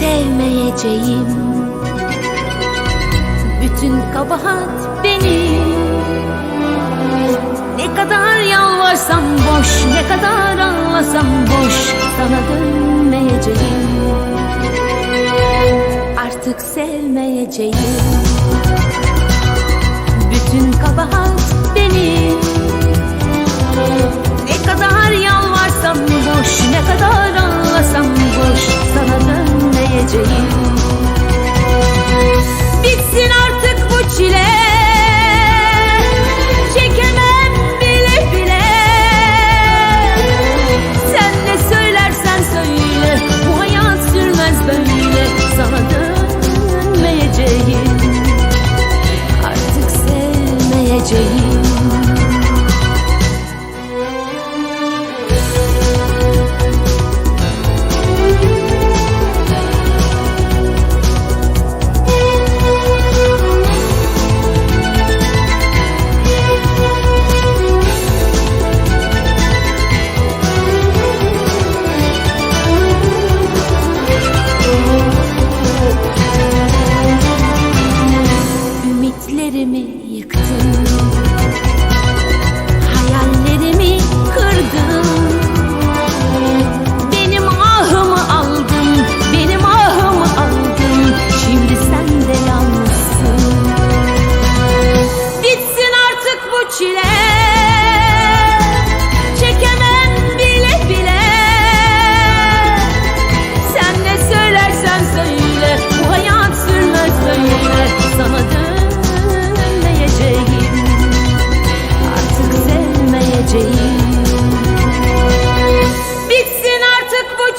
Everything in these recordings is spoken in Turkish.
sevmeyeceğim. Bütün kabahat benim. Ne kadar yalvarsam boş Ne kadar ağlasam boş Sana dönmeyeceğim. Artık sevmeyeceğim. Bütün kabahat Ümitlerimi yıktın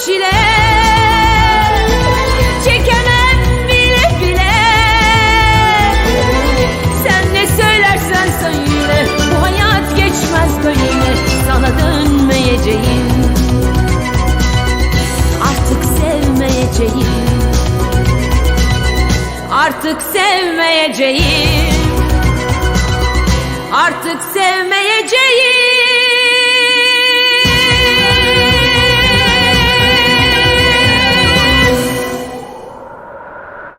çile. Çekemem bile bile. Sen ne söylersen söyle Bu hayat geçmez böyle Sana dönmeyeceğim. Artık sevmeyeceğim. Artık sevmeyeceğim. Artık sevmeyeceğim